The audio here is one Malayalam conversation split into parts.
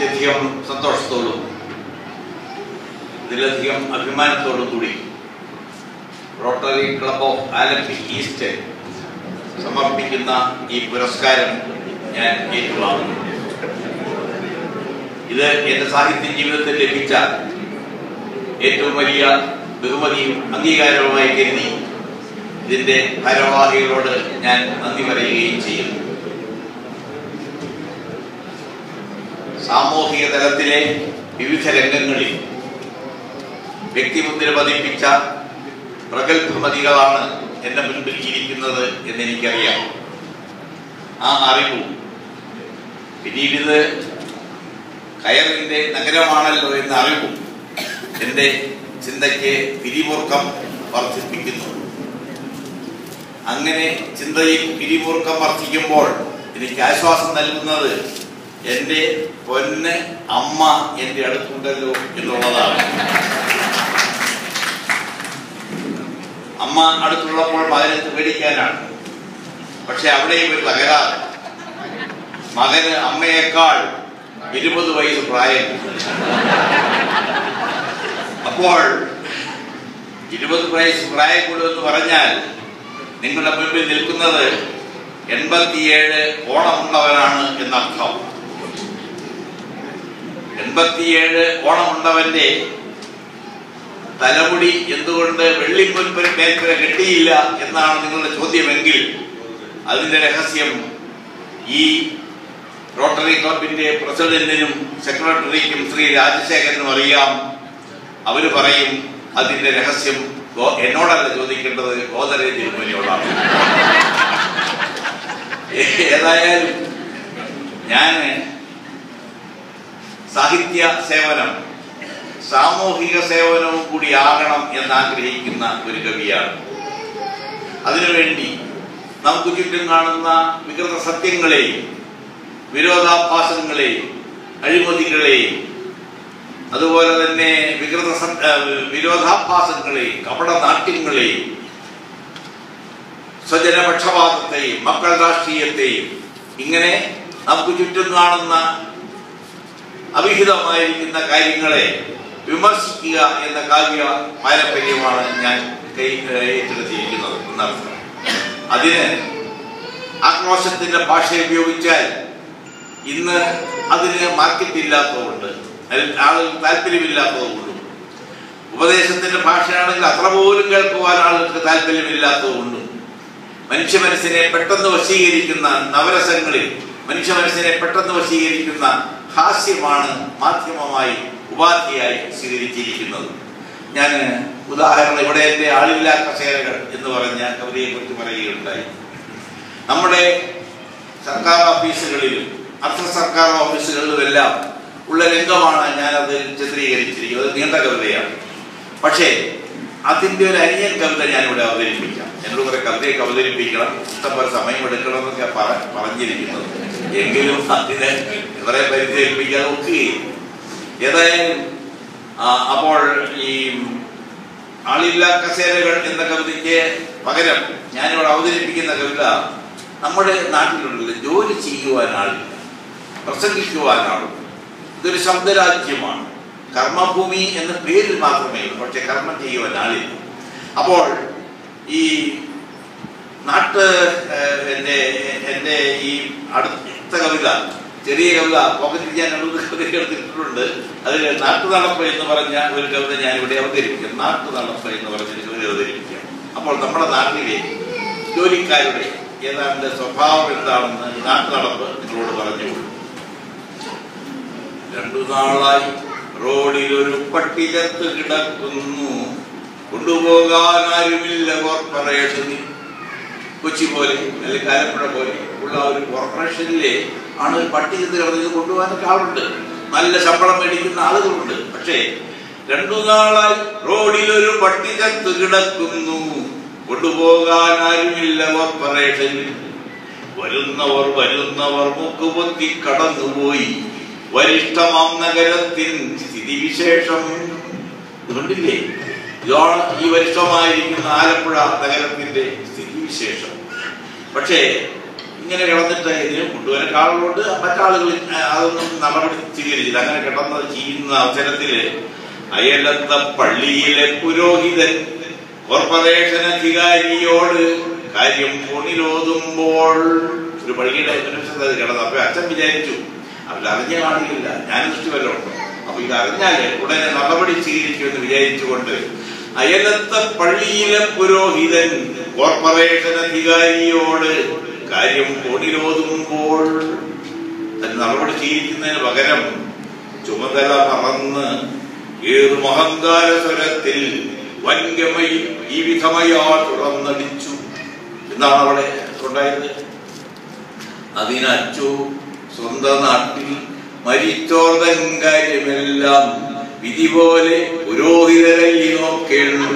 അത്യധികം സന്തോഷത്തോടും ഇതിലധികം അഭിമാനത്തോടും കൂടി Rotary Club of Alleppey East സമർപ്പിക്കുന്ന ഈ പുരസ്കാരം ഞാൻ ഏറ്റുവാങ്ങുന്നു. ഇത് എന്റെ സാഹിത്യ ജീവിതത്തിൽ ലഭിച്ച ഏറ്റവും വലിയ ബഹുമതിയും അംഗീകാരവുമായി കരുതി ഇതിന്റെ ഭാരവാഹികളോട് ഞാൻ നന്ദി പറയുകയും ചെയ്യുന്നു. സാമൂഹിക തലത്തിലെ വിവിധ രംഗങ്ങളിൽ വ്യക്തിമുദ്ര പതിപ്പിച്ച പ്രഗത്ഭമതികളാണ് എന്റെ മുൻപിൽ ഇരിക്കുന്നത് എന്നെനിക്കറിയാം. ആ അറിവും പിന്നീട് കയറിന്റെ നഗരമാണല്ലോ എന്ന അറിവും എന്റെ ചിന്തയ്ക്ക് പിരിമുറുക്കം വർദ്ധിപ്പിക്കുന്നു. അങ്ങനെ ചിന്തയിൽ പിരിമുറുക്കം വർദ്ധിക്കുമ്പോൾ എനിക്ക് ആശ്വാസം നൽകുന്നത് എന്റെ പൊന്ന് അമ്മ എന്റെ അടുത്തുണ്ടല്ലോ എന്നുള്ളതാണ്. അമ്മ അടുത്തുള്ളപ്പോൾ മകനത്ത് പേടിക്കാനാണ്. പക്ഷെ അവിടെയും ഒരു തകരാറ്. മകന് അമ്മയേക്കാൾ ഇരുപത് വയസ്സ് പ്രായം. അപ്പോൾ ഇരുപത് വയസ്സ് പ്രായം കൂടുതലെന്ന് പറഞ്ഞാൽ നിങ്ങളുടെ മുൻപിൽ നിൽക്കുന്നത് എൺപത്തിയേഴ് ഓണമുള്ളവനാണ് എന്നർത്ഥം. എൺപത്തിയേഴ് ഓണമുണ്ടവന്റെ തലമുടി എന്തുകൊണ്ട് വെള്ളിപ്പൊൻപൻ മേൽപ്പുര കെട്ടിയില്ല എന്നാണ് നിങ്ങളുടെ ചോദ്യമെങ്കിൽ അതിന്റെ രഹസ്യം ഈ റോട്ടറി ക്ലബിന്റെ പ്രസിഡന്റിനും സെക്രട്ടറിക്കും ശ്രീ രാജശേഖരനും അറിയാം. അവർ പറയും അതിന്റെ രഹസ്യം എന്നോടല്ല ചോദിക്കേണ്ടത് ഗോദര തിരുമലിയോടാണ് ഏതായാലും ഞാൻ സാഹിത്യ സേവനം സാമൂഹിക സേവനവും കൂടി ആകണം എന്നാഗ്രഹിക്കുന്ന ഒരു കവിയാണ്. അതിനുവേണ്ടി നമുക്ക് ചുറ്റും കാണുന്ന വികൃത സത്യങ്ങളെയും വിരോധാഭാസങ്ങളെയും അഴിമതികളെയും അതുപോലെ തന്നെ വികൃത വിരോധാഭാസങ്ങളെയും കപടനാട്യങ്ങളെയും സ്വജനപക്ഷപാതത്തെയും മക്കൾ രാഷ്ട്രീയത്തെയും ഇങ്ങനെ നമുക്ക് ചുറ്റും കാണുന്ന അവിഹിതമായിരിക്കുന്ന കാര്യങ്ങളെ വിമർശിക്കുക എന്ന കാവ്യ പാരമ്പര്യമാണ് ഞാൻ കൈ ഏറ്റെടുത്തിരിക്കുന്നത് എന്നർത്ഥം. അതിന് ആക്രോശത്തിന്റെ ഭാഷ ഉപയോഗിച്ചാൽ ഇന്ന് അതിന് മാർക്കറ്റ് ഇല്ലാത്തതുകൊണ്ട് ആളുകൾ താല്പര്യമില്ലാത്തതുകൊണ്ടും ഉപദേശത്തിന്റെ ഭാഷയാണെങ്കിൽ അത്ര പോലും കേൾക്കുവാൻ ആളുകൾക്ക് താല്പര്യമില്ലാത്തതുകൊണ്ടും മനുഷ്യ മനസ്സിനെ പെട്ടെന്ന് വശീകരിക്കുന്ന നവരസങ്ങളിൽ മനുഷ്യ മനസ്സിനെ പെട്ടെന്ന് വശീകരിക്കുന്ന ഹാസ്യമാണ് മാധ്യമമായി ഉപാധിയായി സ്വീകരിച്ചിരിക്കുന്നത്. ഞാൻ ഉദാഹരണം ഇവിടെ എന്റെ ആളില്ലാ കസേരകൾ എന്ന് പറഞ്ഞ കവിതയെ കുറിച്ച് പറയുകയുണ്ടായി. നമ്മുടെ സർക്കാർ ഓഫീസുകളിലും അർദ്ധ സർക്കാർ ഓഫീസുകളിലുമെല്ലാം ഉള്ള രംഗമാണ് ഞാനത് ചിത്രീകരിച്ചിരിക്കുന്നത്. നീണ്ട കവിതയാണ്. പക്ഷേ അതിന്റെ ഒരു അനിയൻ കവിത ഞാൻ ഇവിടെ അവതരിപ്പിക്കാം. എന്നോട് കുറെ കവിതയൊക്കെ അവതരിപ്പിക്കണം. ഇഷ്ടംപോലെ സമയം എടുക്കണം എന്നൊക്കെ പറ- പറഞ്ഞിരിക്കുന്നത് എങ്കിലും അതിനെ ഇവരെ പരിചയിപ്പിക്കാതെ ഒക്കുകയും ഏതായാലും അപ്പോൾ ഈ ആളില്ലാ കസേരകൾ എന്ന കവിതയ്ക്ക് പകരം ഞാനിവിടെ അവതരിപ്പിക്കുന്ന കവിത നമ്മുടെ നാട്ടിലുള്ള ജോലി ചെയ്യുവാൻ പ്രസംഗിക്കുവാനാളും ഇതൊരു ശബ്ദരാജ്യമാണ്. കർമ്മഭൂമി എന്ന പേരിൽ മാത്രമേ പക്ഷെ കർമ്മം ചെയ്യുവാൻ ആളില്ല. അപ്പോൾ ഈ നാട്ട് എന്റെ എന്റെ ഈ അടുത്ത കവിത ചെറിയ കവിത പോക്കറ്റിൽ ഞാൻ രണ്ട് കവിത എടുത്തിട്ടുണ്ട്. അതിൽ നാട്ടു നടപ്പ് എന്ന് പറഞ്ഞ ഒരു കവിത ഞാൻ ഇവിടെ അവതരിപ്പിക്കും. നാട്ടു നടപ്പ് എന്ന് പറഞ്ഞ ഒരു കവിത അവതരിപ്പിക്കാം. അപ്പോൾ നമ്മുടെ നാട്ടിലെ ജോലിക്കാരുടെ ഏതാണ്ട് സ്വഭാവം എന്താണെന്ന് ഈ നാട്ടു നടപ്പ് നിങ്ങളോട് പറഞ്ഞു രണ്ടു നാളായി റോഡിൽ ഒരു പട്ടിലത്ത് കിടക്കുന്നു. കൊണ്ടുപോകാൻ ആരുമില്ല കോർപ്പറേഷനിൽ കൊച്ചി പോലെ അല്ലെങ്കിൽ കാലപ്പുഴ പോലെ ഉള്ള ഒരു കോർപ്പറേഷനിലെ ആണ് ഒരു കിടന്നത് കൊണ്ടുപോകാനൊക്കെ ആളുണ്ട്. നല്ല ശമ്പളം മേടിക്കുന്ന ആളുകളുണ്ട്. പക്ഷേ രണ്ടു നാളായി റോഡിൽ ഒരു പട്ടി കിടക്കുന്നു. കൊണ്ടുപോകാൻ ആരുമില്ല കോർപ്പറേഷനിൽ വരുന്നവർ വരുന്നവർ മുക്കുപൊത്തി കടന്നുപോയി. വരിഷ്ഠമാം നഗരത്തിൻ സ്ഥിതിവിശേഷം. ഇതുകൊണ്ടില്ലേ? ഈ വരിഷ്ഠമായിരിക്കുന്ന ആലപ്പുഴ നഗരത്തിന്റെ സ്ഥിതിവിശേഷം. പക്ഷേ ഇങ്ങനെ കിടന്നിട്ട് ഇതിനെ കൊണ്ടുവരാൻ ആളുകളുണ്ട് മറ്റാളുകൾ അതൊന്നും നടപടി സ്വീകരിച്ചില്ല. അങ്ങനെ കിടന്ന് ചെയ്യുന്ന അവസരത്തിൽ അയലത്ത പള്ളിയിലെ പുരോഹിതൻ കോർപ്പറേഷൻ അധികാരിയോട് കാര്യം ഫോണിലോതുമ്പോൾ ഒരു പള്ളിയുടെ കിടന്നു. അപ്പൊ അച്ഛൻ വിചാരിച്ചു അവർ അറിഞ്ഞ കാണില്ല ഞാൻ ഉണ്ടോ അപ്പൊ ഇത് അറിഞ്ഞാൽ ഉടനെ നടപടി സ്വീകരിക്കുമെന്ന് വിചാരിച്ചുകൊണ്ട് അയലത്തെ പള്ളിയിലെ പുരോഹിതൻ കോർപ്പറേഷൻ അധികാരിയോട് കാര്യം കൊടിലോതുമ്പോൾ നടപടി സ്വീകരിക്കുന്നതിന് പകരം ചുമതല മറന്ന് ഏത് മഹങ്കാര സ്വരത്തിൽ വൻഗമയിൽ ഈ വിധമയാ തുറന്നടിച്ചു എന്നാണ് അവിടെ ഉണ്ടായത് അതിനച്ചു സ്വന്തം നാട്ടിൽ മരിച്ചോർതൻ കാര്യമെല്ലാം വിധി പോലെ പുരോഹിതരെ നോക്കേണ്ടു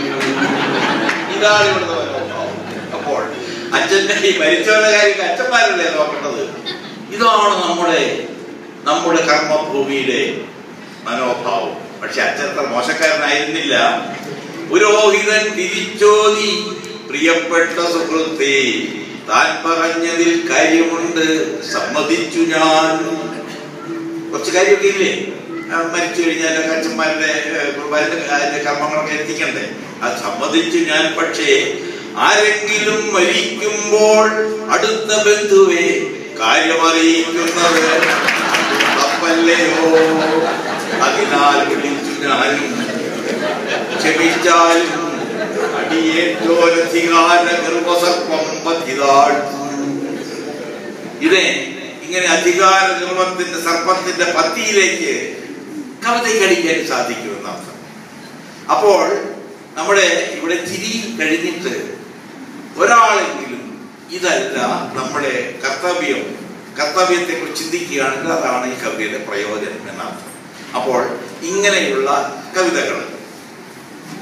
ഇതാണ് ഇവിടുത്തെ അപ്പോൾ അച്ഛന്റെ ഈ മരിച്ചവരുടെ കാര്യം അച്ഛന്മാരല്ലേ നോക്കേണ്ടത്? ഇതാണ് നമ്മുടെ നമ്മുടെ കർമ്മഭൂമിയിലെ മനോഭാവം. പക്ഷെ അച്ഛത്ര മോശക്കാരനായിരുന്നില്ല. പുരോഹിതൻ തിരിച്ചോതി പ്രിയപ്പെട്ട സുഹൃത്തെ താൻ പറഞ്ഞതിൽ കാര്യമുണ്ട്. സമ്മതിച്ചു ഞാൻ. കുറച്ച് കാര്യമൊക്കെ ഇല്ലേ? മരിച്ചു കഴിഞ്ഞാൽ അച്ഛന്മാരുടെ കുർബാനയുടെ കർമ്മങ്ങളൊക്കെ എത്തിക്കണ്ടേ? അത് സമ്മതിച്ചു ഞാൻ. പക്ഷേ ആരെങ്കിലും മരിക്കുമ്പോൾ അടുത്ത ബന്ധുവെ കാര്യമറിയിക്കുന്നത് തപ്പല്ലയോ അതിനാൽ വിളിച്ചു ഞാനും. ക്ഷമിച്ചാലും അടിയേറ്റോരധികാര ഗർഭസർപ്പം ഇതേ ഇങ്ങനെ അധികാര നിർമ്മത്തിന്റെ സർപ്പത്തിന്റെ പത്തിയിലേക്ക് കവിതയ്ക്ക് അടിക്കാൻ സാധിക്കുമെന്ന് അർത്ഥം. അപ്പോൾ നമ്മുടെ ഇവിടെ ചിരി കഴിഞ്ഞിട്ട് ഒരാളെങ്കിലും ഇതല്ല നമ്മുടെ കർത്തവ്യം. കർത്തവ്യത്തെ കുറിച്ച് ചിന്തിക്കുകയാണെങ്കിൽ അതാണ് ഈ കവിതയുടെ പ്രയോജനം എന്നർത്ഥം അപ്പോൾ ഇങ്ങനെയുള്ള കവിതകൾ.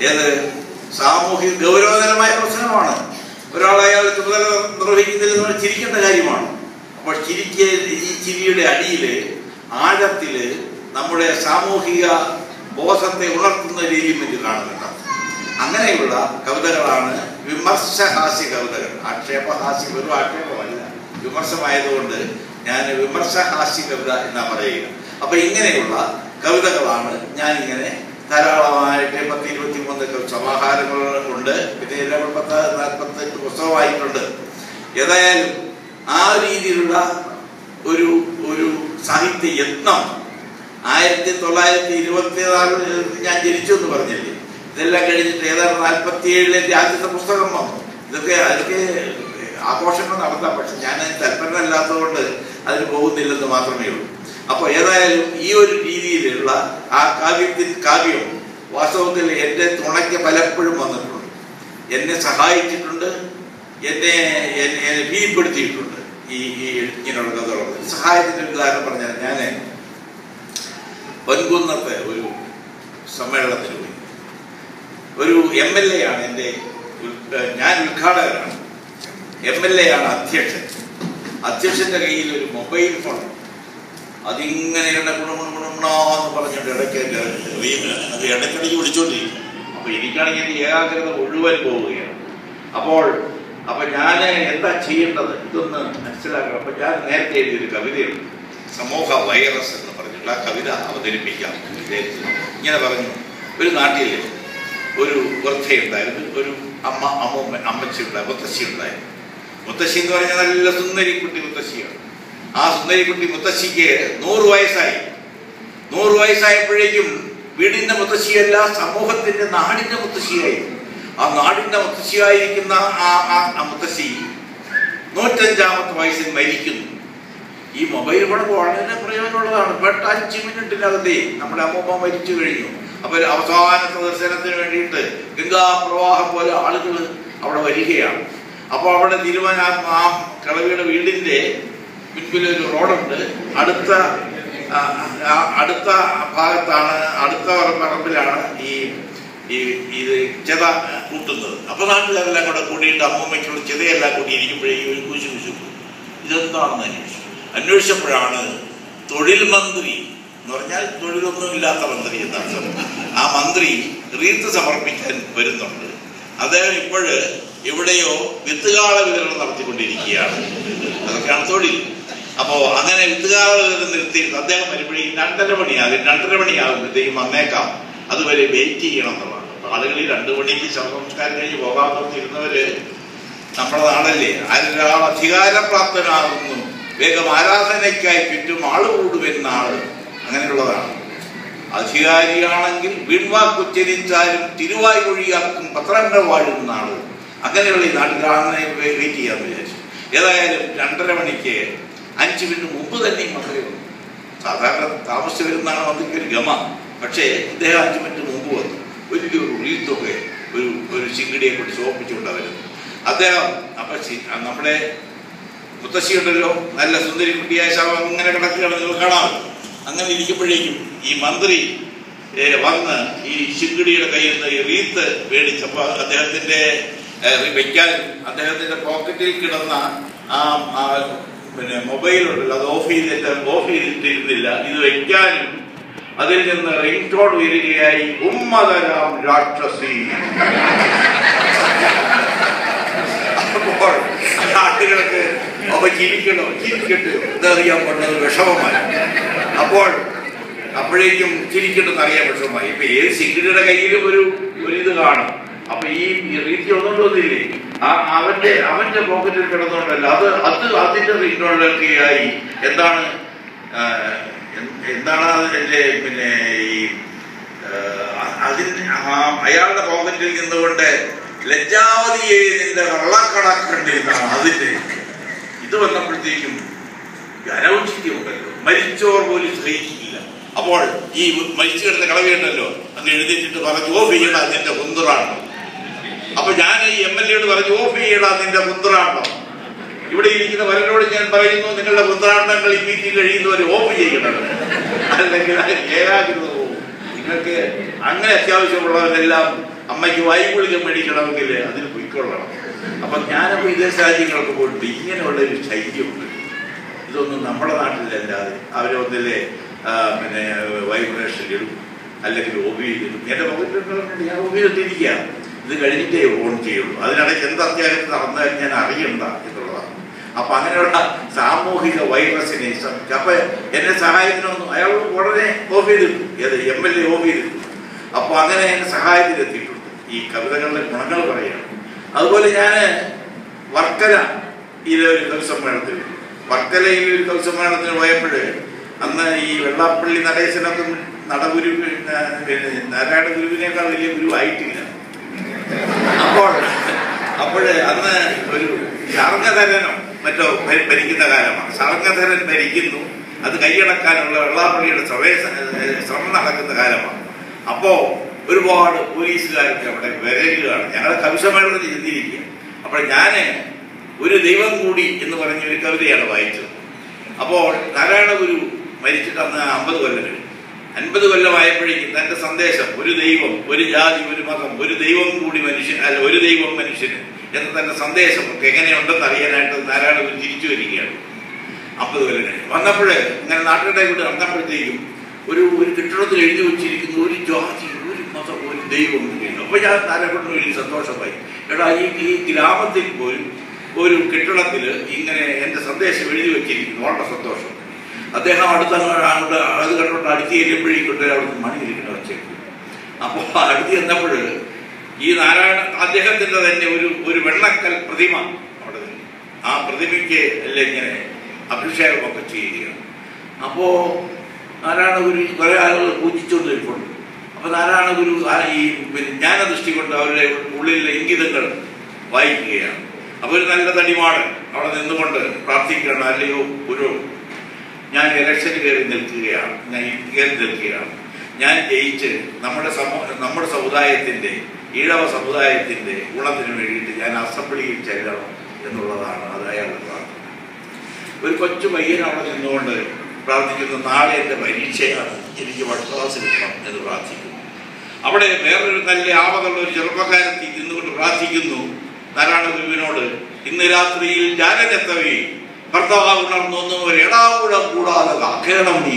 ഏത്? സാമൂഹിക ഗൗരവതരമായ പ്രശ്നമാണ്. ഒരാൾ അയാൾ ചുമതല നിർവഹിക്കുന്നതിൽ നമ്മൾ ചിരിക്കേണ്ട കാര്യമാണ്. അപ്പോൾ ചിരിക്ക് ഈ ചിരിയുടെ അടിയിൽ ആഴത്തിൽ നമ്മുടെ സാമൂഹിക ബോധത്തെ ഉണർത്തുന്ന രീതിയിൽ എനിക്ക് കാണുന്നുണ്ട്. അങ്ങനെയുള്ള കവിതകളാണ് വിമർശഹാസ്യ കവിതകൾ. ആക്ഷേപഹാസ്യ ഒരു ആക്ഷേപമല്ല. വിമർശമായതുകൊണ്ട് ഞാൻ വിമർശഹാസ്യ കവിത എന്നാ പറയുക. അപ്പൊ ഇങ്ങനെയുള്ള കവിതകളാണ് ഞാൻ ഇങ്ങനെ ധാരാളമായിട്ട് പത്ത് ഇരുപത്തി മൂന്ന് സമാഹാരങ്ങൾ ഉണ്ട്. പിന്നെ കൂടെ പത്ത് നാൽപ്പത്തെട്ട് പുസ്തകമായിട്ടുണ്ട്. ഏതായാലും ആ രീതിയിലുള്ള ഒരു ഒരു സാഹിത്യ യത്നം ആയിരത്തി തൊള്ളായിരത്തി ഇരുപത്തി നാലിൽ ഞാൻ ജനിച്ചു എന്ന് പറഞ്ഞില്ലേ? ഇതെല്ലാം കഴിഞ്ഞിട്ട് ഏതാണ്ട് നാൽപ്പത്തി ഏഴിലെ ആദ്യത്തെ പുസ്തകം വന്നു. ഇതൊക്കെ അതൊക്കെ ആഘോഷങ്ങൾ നടത്താം. പക്ഷെ ഞാൻ തൽപരനല്ലാത്തതുകൊണ്ട് അതിന് പോകുന്നില്ലെന്ന് മാത്രമേ ഉള്ളൂ. അപ്പോൾ ഏതായാലും ഈ ഒരു രീതിയിലുള്ള ആ കാവ്യത്തിൽ കാവ്യം വാസ്തവത്തിൽ എന്റെ തുണയ്ക്ക് പലപ്പോഴും വന്നിട്ടുണ്ട്. എന്നെ സഹായിച്ചിട്ടുണ്ട് എന്നെ എന്നെ ഭീപ്പെടുത്തിയിട്ടുണ്ട് ഈ ഈ ഇങ്ങനെയുള്ള കഥകളൊക്കെ. സഹായത്തിന്റെ ഒരു ഉദാഹരണം പറഞ്ഞാൽ ഞാൻ പൊൻകുന്നത്തെ ഒരു സമ്മേളനത്തിൽ പോയി. ഒരു എം എൽ എ ആണ് എന്റെ ഞാൻ ഉദ്ഘാടകനാണ്. എം എൽ എ ആണ് അധ്യക്ഷൻ. അധ്യക്ഷന്റെ കയ്യിൽ ഒരു മൊബൈൽ ഫോൺ. അതിങ്ങനെ ഇങ്ങനെ ഗുണഗുണഗുണമെന്ന് പറഞ്ഞിട്ട് ഇടയ്ക്ക് അത് ഇടയ്ക്കിടയ്ക്ക് വിളിച്ചോണ്ടിരിക്കും. അപ്പൊ എനിക്കാണെങ്കിൽ എന്റെ ഏകാഗ്രത മുഴുവൻ പോവുകയാണ്. അപ്പോൾ അപ്പൊ ഞാൻ എന്താ ചെയ്യേണ്ടത്? ഇതൊന്ന് മനസ്സിലാക്കണം. അപ്പൊ ഞാൻ നേരത്തെ എഴുതിയൊരു കവിതയുണ്ട്. സമൂഹ വൈറസ് എന്ന് പറഞ്ഞിട്ടുള്ള ആ കവിത അവതരിപ്പിക്കാം ഇങ്ങനെ പറഞ്ഞു. ഒരു നാട്ടിൽ ഒരു വൃദ്ധയുണ്ടായിരുന്നു. ഒരു അമ്മ അമ്മൂമ്മ അമ്മച്ചി ഉണ്ടായി മുത്തശ്ശി ഉണ്ടായിരുന്നു മുത്തശ്ശി എന്ന് പറഞ്ഞാൽ നല്ല സുന്ദരിക്കുട്ടി മുത്തശ്ശിയാണ്. ആ സുന്ദരിക്കുട്ടി മുത്തശ്ശിക്ക് നൂറ് വയസ്സായി. നൂറ് വയസ്സായപ്പോഴേക്കും വീടിന്റെ മുത്തശ്ശിയല്ല സമൂഹത്തിന്റെ നാടിന്റെ മുത്തശ്ശിയായി ആ നാടിന്റെ മുത്തശ്ശിയായിരിക്കുന്ന ആ ആ- മുത്തശ്ശി നൂറ്റഞ്ചാമത്തെ വയസ്സിൽ മരിക്കുന്നു. ഈ മൊബൈൽ ഫോൺ വളരെ പ്രയോജനമുള്ളതാണ്. പെട്ട അഞ്ച് മിനിറ്റിനകത്തേ നമ്മുടെ അമ്മൂമ്മ മരിച്ചു കഴിഞ്ഞു. അപ്പൊ അവസാന അവസാനത്തെ ദർശനത്തിന് വേണ്ടിയിട്ട് ഗംഗാ പ്രവാഹം പോലെ ആളുകൾ അവിടെ വരികയാണ്. അപ്പോൾ അവിടെ തിരുവന ആ കളവിയുടെ വീടിന്റെ മുൻപിൽ ഒരു റോഡുണ്ട്. അടുത്ത അടുത്ത ഭാഗത്താണ് അടുത്ത പറമ്പിലാണ് ഈ ഈ ഇത് ചെത കൂട്ടുന്നത്. അപ്പൊ നാട്ടുകാരെല്ലാം കൂടെ കൂടിയിട്ട് അമ്മൂമ്മയ്ക്കുള്ള ചെതയെല്ലാം കൂട്ടിയിരിക്കുമ്പോഴേക്കും ഒരു കുശു കുശു ഇതെന്താണെന്ന് അന്വേഷിച്ചു. അന്വേഷിച്ചപ്പോഴാണ് തൊഴിൽ മന്ത്രി എന്ന് പറഞ്ഞാൽ തൊഴിലൊന്നും ഇല്ലാത്ത മന്ത്രി എന്നർത്ഥം ആ മന്ത്രി റീത്ത് സമർപ്പിക്കാൻ വരുന്നുണ്ട്. അദ്ദേഹം ഇപ്പോഴ് എവിടെയോ വിത്തുകാള വിതരണം നടത്തിക്കൊണ്ടിരിക്കുകയാണ്. അതൊക്കെയാണ് തൊഴിൽ. അപ്പോ അങ്ങനെ വിത്തുകാള വിതരണം നിർത്തി അദ്ദേഹം വരുമ്പോഴേക്കും രണ്ടര മണിയാകും രണ്ടര മണിയാകുമ്പോഴത്തേക്കും വന്നേക്കാം. അതുവരെ വെയിറ്റ് ചെയ്യണം എന്നുള്ളതാണ്. അപ്പൊ ആളുകൾ ഈ രണ്ടു മണിക്ക് ശവസംസ്കാരം കഴിഞ്ഞ് പോകാൻ നോക്കിയിരുന്നവര് നമ്മുടെ നാടല്ലേ ആരൊരാൾ അധികാരപ്രാപ്തനാകുന്നു വേഗം ആരാധനയ്ക്കായി ചുറ്റും ആൾ കൂടുമെന്ന ആൾ അങ്ങനെയുള്ളതാണ്. അധികാരിയാണെങ്കിൽ വീൺവാക്കുച്ചരിച്ചാലും തിരുവായി ഒഴിയാക്കും പത്രങ്ങൾ വാഴുന്ന ആൾ അങ്ങനെയുള്ള ഈ നാട്ടിലാണ് വെയിറ്റ് ചെയ്യാന്ന് വിചാരിച്ചു. ഏതായാലും രണ്ടര മണിക്ക് അഞ്ച് മിനിറ്റ് മുമ്പ് തന്നെ മന്ത്രി വന്നു സാധാരണ താമസിച്ച് വരുന്നതാണ് മന്ത്രിക്ക് ഒരു ഗമ. പക്ഷേ ഇദ്ദേഹം അഞ്ച് മിനിറ്റ് മുമ്പ് വന്നു. വലിയൊരു ഉളിത്തൊക്കെ ഒരു ഒരു ചിങ്കിടിയെ കൊണ്ട് ശോഭിച്ചുകൊണ്ടാണ് വരുന്നു അദ്ദേഹം അപ്പൊ ചി- നമ്മുടെ മുത്തശ്ശി ഉണ്ടല്ലോ നല്ല സുന്ദരി കുട്ടിയായ ശവം അങ്ങനെ കിടക്കുകയാണ് നിങ്ങൾ കാണാം അങ്ങനെ ഇരിക്കുമ്പോഴേക്കും ഈ മന്ത്രി വന്ന് ഈ ശിങ്കിടിയുടെ കയ്യിൽ നിന്ന് ഈ റീത്ത് മേടിച്ചപ്പോൾ അദ്ദേഹത്തിന്റെ വെക്കാൻ അദ്ദേഹത്തിന്റെ പോക്കറ്റിൽ കിടന്ന ആ, പിന്നെ മൊബൈൽ ഉണ്ടല്ലോ അത് ഓഫ് ചെയ്തിട്ട് ഓഫ് ചെയ്തിട്ടിരുന്നില്ല. ഇത് വെക്കാനും അതിൽ നിന്ന് റിംഗ് ടോൺ വരികയായി ഉമ്മതരാം രാക്ഷസി. അപ്പോൾ അവ ചിരിക്കട്ടെ. ഇതറിയാൻ പറ്റുന്നത് വിഷമമായി. അപ്പോൾ അപ്പോഴേക്കും ചിരിക്കട്ടെന്ന് അറിയാൻ വിഷമമായി. ഇപ്പൊ ഏത് സിഗരയുടെ കയ്യിലും ഒരു ഒരു ഇത് കാണും. അപ്പൊ ഈ റീതി ഒന്നും ആ അവന്റെ അവന്റെ പോക്കറ്റിൽ കിടന്നുകൊണ്ടല്ല. അത് അത് അതിന്റെ റീറ്റോളിലൊക്കെയായി എന്താണ് എന്താണ് അതിന്റെ പിന്നെ ഈ അതിന് അയാളുടെ പോക്കറ്റിൽ നിന്നുകൊണ്ട് ലജ്ജാവതിയെ നിന്റെ കള്ളക്കണക്കണ്ടിരുന്നാണ് അതിന്റെ. ഇത് വന്നപ്പോഴത്തേക്കും അനൗചിത്യമുണ്ടല്ലോ മരിച്ചോർ പോലും സഹിക്കില്ല അപ്പോൾ ഈ മരിച്ചു കിടന്ന കളവിയുണ്ടല്ലോ. അങ്ങ് എഴുതിയിട്ടിട്ട് പറഞ്ഞു ഓ വീണ അതിന്റെ കുന്തറാണോ. അപ്പൊ ഞാൻ ഈ എം എൽ എയോട് പറഞ്ഞു ഓഫ് ചെയ്യടാ നിന്റെ പുത്രാണ്ടം ഇവിടെ ഇരിക്കുന്ന പലരോട് ഞാൻ പറയുന്നു നിങ്ങളുടെ പുത്രാണ്ടങ്ങൾ ഈ മീറ്റിംഗ് കഴിയുന്നവരെ ഓഫ് ചെയ്യണം. അല്ലെങ്കിൽ ഏകാഗ്രത നിങ്ങൾക്ക് അങ്ങനെ അത്യാവശ്യമുള്ളവരെല്ലാം അമ്മയ്ക്ക് വായുഗുളിക മേടിക്കണമെങ്കിൽ അതിന് പൊയ്ക്കൊള്ളണം. അപ്പൊ ഞാനപ്പോ വിദേശ രാജ്യങ്ങളൊക്കെ പോയിട്ട് ഇങ്ങനെയുള്ള ഒരു ശൈലിയുണ്ട്. ഇതൊന്നും നമ്മുടെ നാട്ടിലല്ലാതെ അവരൊന്നിലെ പിന്നെ വൈബ്രേഷൻ ഇടും അല്ലെങ്കിൽ ഇടും. എന്റെ പകുതി ഞാൻ ഓബിയിലിട്ടിരിക്കുക ഇത് കഴിഞ്ഞിട്ടേ ഓൺ ചെയ്യുള്ളൂ അതിനിടയ്ക്ക് എന്ത് അത്യാവശ്യം നടന്നാലും ഞാൻ അറിയണ്ട എന്നുള്ളതാണ്. അപ്പൊ അങ്ങനെയുള്ള സാമൂഹിക വൈറസിനെ അപ്പൊ എന്നെ സഹായത്തിനൊന്നും അയാൾ ഉടനെ ഓഫ് ചെയ്തിട്ടു ഏത് എം എൽ എ ഓഫ് അപ്പൊ അങ്ങനെ എന്നെ സഹായത്തിലെത്തിയിട്ടുണ്ട്. ഈ കവിതകളുടെ ഗുണങ്ങൾ പറയുകയാണ്. അതുപോലെ ഞാൻ വർക്കല ഇതിലെ ഒരു കവിസമ്മേളനത്തിൽ വർക്കലയിൽ ഒരു കവിസമ്മേളനത്തിന് പോയപ്പോൾ അന്ന് ഈ വെള്ളാപ്പള്ളി നടേശനൊക്കെ നടഗുരു നാരായണ ഗുരുവിനേക്കാൾ വലിയ ഗുരു ആയിട്ടില്ല അപ്പോൾ അപ്പോൾ അന്ന് ഒരു ശാർങ്ങധരനോ മറ്റോ ഭരിക്കുന്ന കാലമാണ്. ശാർഗധരൻ ഭരിക്കുന്നു. അത് കൈയടക്കാനുള്ള വെള്ളാപ്പള്ളിയുടെ ശ്രമേ ശ്രമം നടക്കുന്ന കാലമാണ്. അപ്പോ ഒരുപാട് പോലീസുകാരൊക്കെ അവിടെ വരരുകയാണ് ഞങ്ങളെ കവിശമേളത്തിൽ ചിന്തിയിരിക്കുക അപ്പോൾ ഞാൻ ഒരു ദൈവം കൂടി എന്ന് പറഞ്ഞ ഒരു കവിതയാണ് വായിച്ചത്. അപ്പോൾ നാരായണ ഗുരു മരിച്ചിട്ട് അന്ന് അമ്പത് കൊല്ലം കഴിഞ്ഞു. അൻപത് കൊല്ലമായപ്പോഴേക്കും തന്റെ സന്ദേശം ഒരു ദൈവം ഒരു ജാതി ഒരു മതം ഒരു ദൈവം കൂടി മനുഷ്യൻ അല്ല ഒരു ദൈവം മനുഷ്യന് എന്ന തന്റെ സന്ദേശം ഒക്കെ എങ്ങനെയുണ്ടെന്ന് അറിയാനായിട്ട് ധാരാളം തിരിച്ചു വരികയാണ്. അമ്പത് കൊല്ലം കഴിഞ്ഞു. വന്നപ്പോൾ ഇങ്ങനെ നാട്ടിലെ കൂടി നടന്നപ്പോഴത്തേക്കും ഒരു ഒരു കെട്ടിടത്തിൽ എഴുതി വെച്ചിരിക്കുന്ന ഒരു ജാതി ഒരു മതം ഒരു ദൈവം അപ്പോൾ ഞാൻ താരപ്പെട്ടു വലിയ സന്തോഷമായി. എടാ ഈ ഈ ഗ്രാമത്തിൽ പോലും ഒരു കെട്ടിടത്തിൽ ഇങ്ങനെ എന്റെ സന്ദേശം എഴുതി വെച്ചിരിക്കുന്നു. വളരെ സന്തോഷം. അദ്ദേഹം അടുത്ത അങ്ങോട്ട് അത് കണ്ടോണ്ട് അടുത്ത് ചെല്ലുമ്പോഴേക്കൊണ്ട് അവിടുന്ന് മണി ഇരിക്കണം വെച്ചേക്കും അപ്പോൾ അടുത്ത് ചെന്നപ്പോൾ ഈ നാരായണ അദ്ദേഹത്തിന്റെ തന്നെ ഒരു ഒരു വെള്ളക്കൽ പ്രതിമ അവിടെ. ആ പ്രതിമയ്ക്ക് അല്ലെ ഇങ്ങനെ അഭിഷേകമൊക്കെ ചെയ്യുകയാണ്. അപ്പോൾ നാരായണ ഗുരു കുറെ ആളുകൾ പൂജിച്ചുകൊണ്ട് ഇരിപ്പുണ്ട് അപ്പൊ നാരായണ ഗുരു ഈ ജ്ഞാനദൃഷ്ടി കൊണ്ട് അവരുടെ ഉള്ളിലെ ഇംഗിതങ്ങൾ വായിക്കുകയാണ്. അപ്പോൾ ഒരു നല്ല തടിമാടൻ അവിടെ നിന്നുകൊണ്ട് പ്രാർത്ഥിക്കുകയാണ് അല്ലയോ ഗുരു. ഞാൻ ഇലക്ഷന് കയറി നിൽക്കുകയാണ്. കയറി നിൽക്കുകയാണ്. ഞാൻ ജയിച്ച് നമ്മുടെ സമൂഹ നമ്മുടെ സമുദായത്തിന്റെ ഈഴവ സമുദായത്തിന്റെ ഗുണത്തിന് വേണ്ടിയിട്ട് ഞാൻ അസംബ്ലിയിൽ ചെല്ലണം എന്നുള്ളതാണ് അത് അയാളുടെ പ്രാർത്ഥന. ഒരു കൊച്ചു പയ്യൻ അവിടെ നിന്നുകൊണ്ട് പ്രാർത്ഥിക്കുന്നു നാളെ എന്റെ പരീക്ഷയാണ്. എനിക്ക് വട്ടവാസ് കിട്ടണം എന്ന് പ്രാർത്ഥിക്കുന്നു. അവിടെ വേറൊരു നല്ല ആപതുള്ള ഒരു ചെറുപ്പക്കാരത്തി നിന്നുകൊണ്ട് പ്രാർത്ഥിക്കുന്നു. നാരായണ ഗുരുവിനോട് ഇന്ന് രാത്രിയിൽ ജാലനെത്തവേ ഭർത്താവ് ഉണർന്നു ഒരു എടാവുടം കൂടാതെ കാക്കേണം നീ.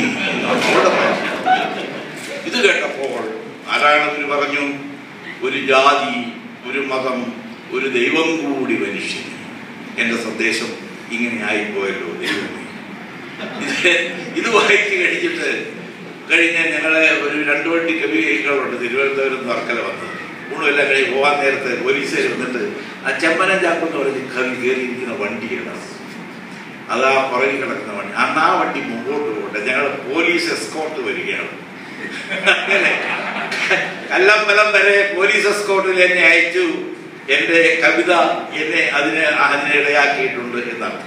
ഇത് കേട്ടപ്പോൾ നാരായണത്തിന് പറഞ്ഞു ഒരു ജാതി ഒരു മതം ഒരു ദൈവം കൂടി മനുഷ്യൻ. എന്റെ സന്ദേശം ഇങ്ങനെ ആയിപ്പോയല്ലോ ദൈവമേ. ഇത് വായിച്ചു കഴിഞ്ഞിട്ട് കഴിഞ്ഞ ഞങ്ങളെ ഒരു രണ്ടു വണ്ടി കവികളുണ്ട് തിരുവനന്തപുരം വർക്കല വന്നത്. ഊണെല്ലാം കഴിഞ്ഞ് പോകാൻ നേരത്തെ പോലീസുകാർ വന്നിട്ട് ആ ചെമ്മനം ചാക്കെന്ന് പറഞ്ഞ് കവി കയറിയിരിക്കുന്ന വണ്ടിയാണ്. അതാ പുറകിൽ കിടക്കുന്ന വണ്ടി. അന്ന് ആ വണ്ടി മുമ്പോട്ട് പോകട്ടെ. ഞങ്ങൾ പോലീസ് എസ്കോർട്ട് വരികയാണ്. അങ്ങനെ കല്ലമ്പലം വരെ പോലീസ് എസ്കോർട്ടിൽ എന്നെ അയച്ചു. എന്റെ കവിത എന്നെ അതിന് അതിനിടയാക്കിയിട്ടുണ്ട് എന്നാണ്.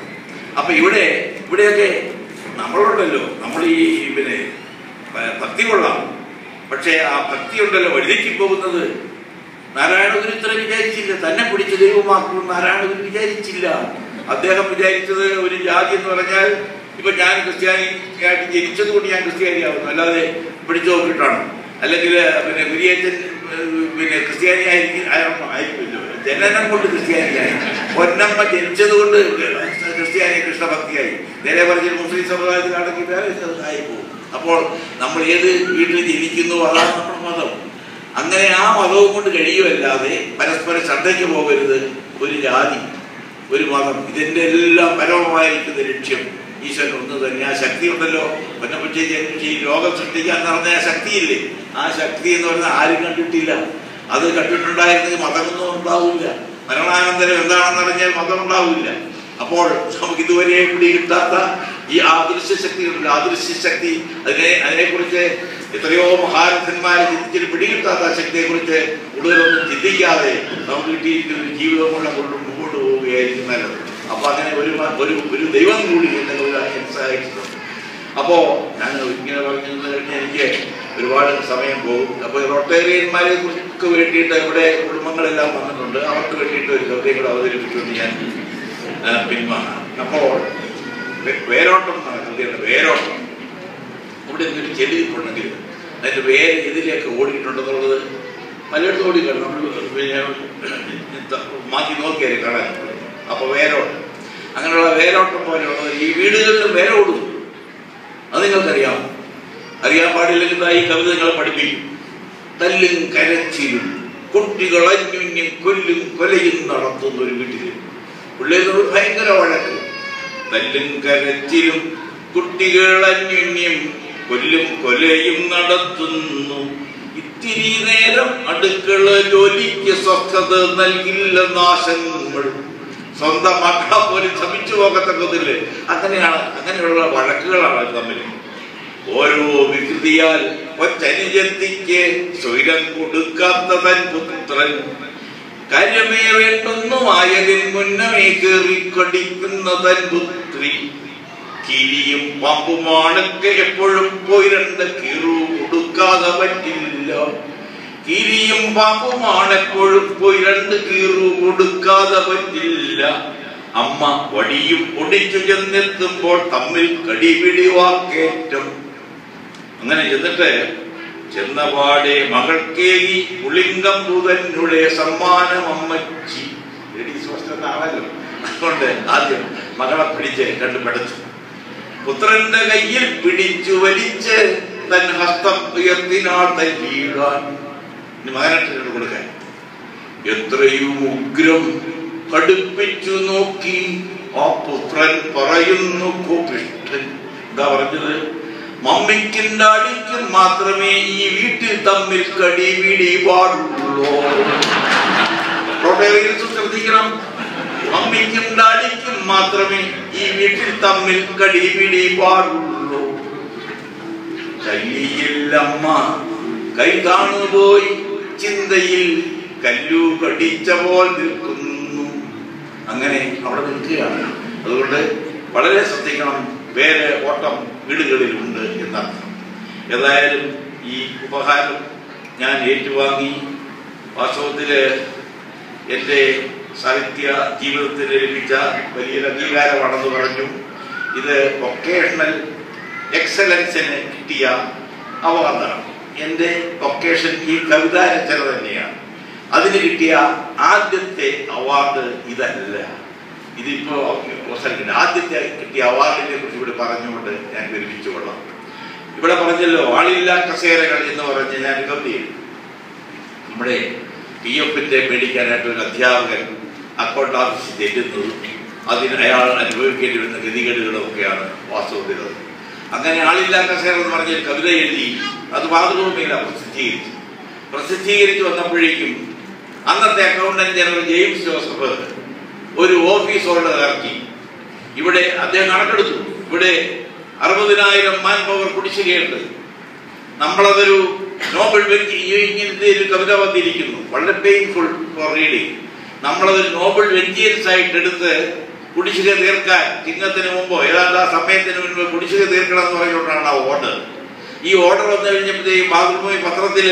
അപ്പൊ ഇവിടെ ഇവിടെയൊക്കെ നമ്മളുണ്ടല്ലോ. നമ്മൾ ഈ പിന്നെ ഭക്തി കൊള്ളാം. പക്ഷേ ആ ഭക്തി ഉണ്ടല്ലോ. വഴുതിക്ക് പോകുന്നത്. നാരായണഗുരു ഇത്ര വിചാരിച്ചില്ല. തന്നെ പിടിച്ച് ദൈവമാക്കും നാരായണഗുരു വിചാരിച്ചില്ല. അദ്ദേഹം വിചാരിച്ചത് ഒരു ജാതി എന്ന് പറഞ്ഞാൽ ഇപ്പൊ ഞാൻ ക്രിസ്ത്യാനി ആയിട്ട് ജനിച്ചത് കൊണ്ട് ഞാൻ ക്രിസ്ത്യാനിയാവുന്നു അല്ലാതെ പിടിച്ചു നോക്കിയിട്ടാണ്. അല്ലെങ്കിൽ പിന്നെ കുരിയേറ്റൻ പിന്നെ ക്രിസ്ത്യാനി ആയിരിക്കും ആയിരിക്കുമല്ലോ. ജനനം കൊണ്ട് ക്രിസ്ത്യാനിയായി പൊന്നമ്മ ജനിച്ചത് കൊണ്ട് ക്രിസ്ത്യാനി കൃഷ്ണഭക്തിയായി നേരെ പറഞ്ഞ മുസ്ലിം സമുദായത്തിൽ വേറെ ആയി പോകും. അപ്പോൾ നമ്മൾ ഏത് വീട്ടിൽ ജനിക്കുന്നു അതാണ് നമ്മുടെ മതം. അങ്ങനെ ആ മതവും കൊണ്ട് കഴിയുമല്ലാതെ പരസ്പരം ശ്രദ്ധയ്ക്ക് പോകരുത് ഒരു ജാതി. ഒരു മതം ഇതിന്റെ എല്ലാം പരമമായിരിക്കുന്ന ലക്ഷ്യം. ഈശ്വരൻ ഒന്ന് തന്നെ. ആ ശക്തി ഉണ്ടല്ലോ. ജനിച്ച് ഈ ലോകം സൃഷ്ടിക്കാൻ നടന്ന ആ ശക്തിയില്ലേ? ആ ശക്തി എന്ന് പറഞ്ഞാൽ ആരും കണ്ടിട്ടില്ല. അത് കണ്ടിട്ടുണ്ടായിരുന്നെങ്കിൽ മതമൊന്നും ഉണ്ടാവില്ല. മരണാനന്തരം എന്താണെന്ന് അറിഞ്ഞാൽ മതം ഉണ്ടാവില്ല അപ്പോൾ നമുക്ക് ഇതുവരെ കൂടി കിട്ടാത്ത ഈ ആദൃശ്യ ശക്തികളുണ്ട് ആദൃശ്യ ശക്തി അതിനെ അതിനെക്കുറിച്ച് എത്രയോ മഹാരഥന്മാരെ ചിന്തിച്ചിട്ട് പിടികിട്ടാത്ത ശക്തിയെ കുറിച്ച് കൂടുതലൊന്നും ചിന്തിക്കാതെ നമുക്ക് കിട്ടിയിരിക്കുന്ന ജീവിതം കൊണ്ട് മുമ്പോട്ട് പോവുകയായിരിക്കും നല്ലത്. അപ്പൊ അങ്ങനെ ഒരു ഒരു ഒരു ദൈവം കൂടി എന്നെ സഹായിച്ചിട്ടുണ്ട് അപ്പോ ഞാൻ ഇങ്ങനെ പറഞ്ഞു കഴിഞ്ഞാൽ എനിക്ക് ഒരുപാട് സമയം പോകും. അപ്പൊ റൊട്ടേറിയന്മാരെ കുറിച്ച് വേണ്ടിയിട്ട് ഇവിടെ കുടുംബങ്ങളെല്ലാം വന്നിട്ടുണ്ട്. അവർക്ക് വേണ്ടിയിട്ട് ഒരു കവിതയും കൂടെ അവതരിപ്പിച്ചുകൊണ്ട് ഞാൻ പിന്മാറാം അപ്പോൾ വേരോട്ടം കവിതയുടെ വേരോട്ടം. ഇവിടെ ഒരു ചെടി അതിന്റെ വേര് എതിരെയൊക്കെ ഓടിയിട്ടുണ്ടെന്നുള്ളത് പലയിടത്തും ഓടി കാണും പിന്നെ മാറ്റി നോക്കിയാലേ കാണാൻ അപ്പൊ വേരോട്ടം. അങ്ങനെയുള്ള വേരോട്ടം പോലെയുള്ളത് ഈ വീടുകളിലും വേരോടും അത് നിങ്ങൾക്കറിയാം. അറിയാൻ പാടില്ലെങ്കിൽ ഈ കവിത നിങ്ങളെ പഠിപ്പിക്കും. തല്ലും കരച്ചിലും കുട്ടികൾ കൊല്ലും കൊലയും നടത്തുന്ന ഒരു വീട്ടിൽ പിള്ളേരോട് ഭയങ്കര വഴക്ക്. തല്ലും കരച്ചിലും കുട്ടികൾ അന്യോന്യം കൊല്ലും കൊലയും നടത്തുന്നു. ഇത്തിരി നേരം അടുക്കള ജോലിക്ക് സ്വസ്ഥത നൽകില്ല നാശങ്ങൾ. സ്വന്തം മക്കളെ പോലും ശമിച്ചു പോകത്തക്കത്തില്ലേ അങ്ങനെയാണ് അങ്ങനെയുള്ള വഴക്കുകളാണ് തമ്മിൽ ഓരോ വികൃതിയാൽ ഒറ്റനുജന്തിക്ക് സ്വൈരം കൊടുക്കാത്ത തൻ പുത്രൻ കാര്യമേ വേണ്ടൊന്നുമായതിൻ മുന്നമേ കയറി കടിക്കുന്ന തൻ പുത്രി കിരിയും പാമ്പുമാണൊക്കെ എപ്പോഴും പോയി രണ്ട് കീറു കൊടുക്കാതെ പറ്റില്ല. കിരിയും പാമ്പുമാണ് എപ്പോഴും പോയി രണ്ട് കീറു കൊടുക്കാതെ പറ്റില്ല. അമ്മ വടിയും ഒടിച്ചു ചെന്നെത്തുമ്പോൾ തമ്മിൽ കടിപിടി വാക്കേറ്റം. അങ്ങനെ ചെന്നിട്ട് ചെന്നപാടെ മകൾക്കേകി പുളിങ്കം പുതന്നുടെ സമ്മാനം അമ്മച്ചി. ലേഡീസ് ഫസ്റ്റ് ആണല്ലോ അതുകൊണ്ട് ആദ്യം മകളെ പിടിച്ച് രണ്ടും പെടച്ചു. പുത്രന്റെ കയ്യിൽ പിടിച്ചു വലിച്ച് തൻ ഹസ്തം ഉയർത്തിനാൾ തൻ വീഴാൻ. മകനായിട്ട് കൊടുക്കാൻ. എത്രയും ഉഗ്രം കടുപ്പിച്ചു നോക്കി ആ പുത്രൻ പറയുന്നു കോപിഷ്ഠൻ എന്താ പറഞ്ഞത്? മമ്മിക്കും ഡാഡിക്കും മാത്രമേ ഈ വീട്ടിൽ തമ്മിൽ കടിപിടി പാടുള്ളൂ. റോട്ടേറിയൻസ് ശ്രദ്ധിക്കണം. മമ്മിക്കും ഡാഡിക്കും മാത്രമേ ഈ വീട്ടിൽ തമ്മിൽ കടിപിടി പാടുള്ളൂ. കല്ലിയില്ലമ്മ കൈ കാണുപോയി ചിന്തയിൽ കല്ലു കടിച്ച പോൽ നിൽക്കുന്നു. അങ്ങനെ അവിടെ നിൽക്കുകയാണ്. അതുകൊണ്ട് വളരെ ശ്രദ്ധിക്കണം. വേറെ ഓട്ടം വീടുകളിലുണ്ട് എന്നർത്ഥം. ഏതായാലും ഈ ഉപഹാരം ഞാൻ ഏറ്റുവാങ്ങി. വാസ്തവത്തിൽ എന്റെ സാഹിത്യ ജീവിതത്തിൽ ലഭിച്ച വലിയൊരു അംഗീകാരമാണെന്ന് പറഞ്ഞു. ഇത് വൊക്കേഷണൽ എക്സലൻസിന് കിട്ടിയ അവാർഡാണ്. എന്റെ വൊക്കേഷൻ ഈ കവിതാരചന തന്നെയാണ്. അതിന് കിട്ടിയ ആദ്യത്തെ അവാർഡ് ഇതല്ല. ഇതിപ്പോ അവസരം ആദ്യത്തെ കിട്ടിയ അവാർഡിനെ കുറിച്ച് ഇവിടെ പറഞ്ഞുകൊണ്ട് ഞാൻ വിരമിച്ചു കൊള്ളാം. ഇവിടെ പറഞ്ഞല്ലോ ആളില്ലാ കസേരകൾ എന്ന് പറഞ്ഞ് ഞാൻ കവിത നമ്മുടെ പി എഫിന്റെ മേടിക്കാനായിട്ട് ഒരു അധ്യാപകൻ അക്കൗണ്ട് ഓഫീസിൽ ചെല്ലുന്നതും അതിന് അയാൾ അനുഭവിക്കേണ്ടി വരുന്ന ഗതികേടുകളും ഒക്കെയാണ് വാസ്തവത്തിൽ. അങ്ങനെ ആളില്ലാ കസേര എന്ന് പറഞ്ഞ കവിത എഴുതി അത് മാതൃഭൂമിയില പ്രസിദ്ധീകരിച്ചു. പ്രസിദ്ധീകരിച്ചു വന്നപ്പോഴേക്കും അന്നത്തെ അക്കൗണ്ടന്റ് ജനറൽ ജെയിംസ് ജോസഫ് ഒരു ഓഫീസ് ഹോൾഡർ ഇറക്കി. ഇവിടെ അദ്ദേഹം കണക്കെടുത്തു. ഇവിടെ അറുപതിനായിരം മാൻ പവർ കുടിശ്ശികയുണ്ട്. നമ്മളതൊരു നോബൽ ഇങ്ങനത്തെ ഒരു കവിത വന്നിരിക്കുന്നു വളരെ പെയിൻഫുൾ ഫോർ റീഡിങ് നമ്മളതൊരു നോബൽ വെഞ്ചിയൻസ് ആയിട്ട് എടുത്ത് കുടിശ്ശിക തീർക്കാൻ ചിങ്ങത്തിന് മുമ്പോ ഏതാണ്ട് ആ സമയത്തിന് മുൻപ് കുടിശ്ശിക തീർക്കണം എന്ന് പറഞ്ഞുകൊണ്ടാണ് ആ ഓർഡർ ഈ ഓർഡർ വന്നു കഴിഞ്ഞപ്പോഴത്തേക്കും മാതൃഭൂമി പത്രത്തിൽ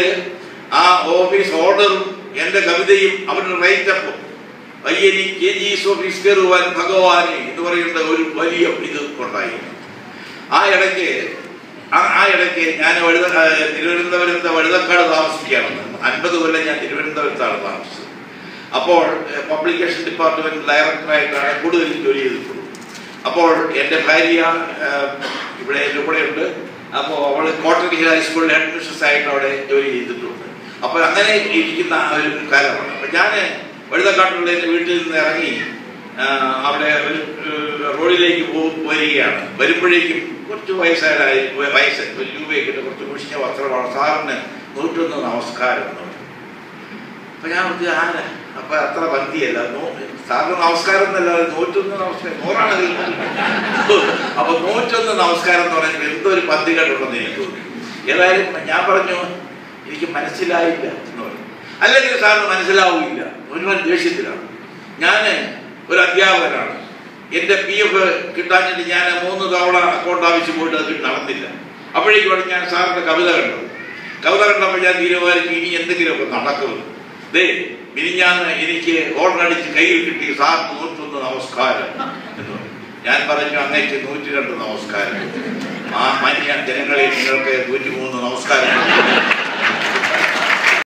ആ ഓഫീസ് ഓർഡറും എന്റെ കവിതയും അവരുടെ റൈറ്റപ്പും വയ്യനി കെ ജി ഓഫീസ് കയറുവാൻ ഭഗവാനെ എന്ന് പറയുന്ന ഒരു വലിയ ഇത് ഉണ്ടായിരുന്നു ആ ഇടയ്ക്ക് ആ- ഇടയ്ക്ക് ഞാൻ വഴുത തിരുവനന്തപുരത്തെ വഴുതക്കാട് താമസിക്കുകയാണ് അൻപത് കൊല്ലം ഞാൻ തിരുവനന്തപുരത്താണ് താമസിച്ചത്. അപ്പോൾ പബ്ലിക്കേഷൻ ഡിപ്പാർട്ട്മെന്റ് ഡയറക്ടറായിട്ടാണ് കൂടുതൽ ജോലി ചെയ്തിട്ടുള്ളത്. അപ്പോൾ എന്റെ ഭാര്യ ഇവിടെ എന്റെ ഉണ്ട് അപ്പോൾ അവൾ കോട്ടൺ ഹിൽ ഹൈസ്കൂളിൽ ഹെഡ് മിസ്സസ് ആയിട്ട് അവിടെ ജോലി ചെയ്തിട്ടുണ്ട്. അപ്പോൾ അങ്ങനെ ഇരിക്കുന്ന ഒരു കാലമാണ്. അപ്പം ഞാൻ വഴുതക്കാട്ടുള്ള വീട്ടിൽ നിന്ന് ഇറങ്ങി അവിടെ റോഡിലേക്ക് വരികയാണ് വരുമ്പോഴേക്കും കുറച്ച് വയസ്സായ വയസ്സ് രൂപയൊക്കെ കുറച്ച് മുഷിഞ്ഞ വസ്ത്രമാണ്. സാറിന് നൂറ്റൊന്ന് നമസ്കാരം എന്ന് പറഞ്ഞു. അപ്പൊ ഞാൻ പറഞ്ഞു ആരാ? അപ്പൊ അത്ര ഭക്തിയല്ല സാറിന് നമസ്കാരം എന്നല്ലാതെ നൂറ്റൊന്ന് നമസ്കാരം. നൂറാണ്. അപ്പൊ നൂറ്റൊന്ന് നമസ്കാരം എന്ന് പറഞ്ഞാൽ എന്തോ ഒരു പദ്ധതി കണ്ടുണ്ടെന്ന് എനിക്ക് തോന്നി. ഏതായാലും ഞാൻ പറഞ്ഞു എനിക്ക് മനസ്സിലായില്ല എന്ന് അല്ലെങ്കിൽ സാറിന് മനസ്സിലാവില്ല മുഴുവൻ ദേഷ്യത്തിലാണ്. ഞാൻ ഒരു അധ്യാപകനാണ്. എന്റെ പി എഫ് കിട്ടാഞ്ഞിട്ട് ഞാൻ മൂന്ന് തവണ അക്കൗണ്ട് ആവശ്യം പോയിട്ട് അത് നടന്നില്ല. അപ്പോഴേക്കും ഞാൻ സാറിന്റെ കവിത കണ്ടു കവിത കണ്ടപ്പോൾ ഞാൻ തീരുമാനിച്ചു ഇനി എന്തെങ്കിലുമൊക്കെ നടക്കുമെന്ന്. ദേ മിനിഞ്ഞാന്ന് എനിക്ക് ഓർഡർ അടിച്ച് കയ്യിൽ കിട്ടി സാർ നൂറ്റൊന്ന് നമസ്കാരം എന്ന് പറഞ്ഞു. ഞാൻ പറഞ്ഞു അങ്ങേക്ക് നൂറ്റി രണ്ട് നമസ്കാരം. ആ മാന്യ ജനങ്ങളെ നിങ്ങൾക്ക് നൂറ്റി മൂന്ന് നമസ്കാരം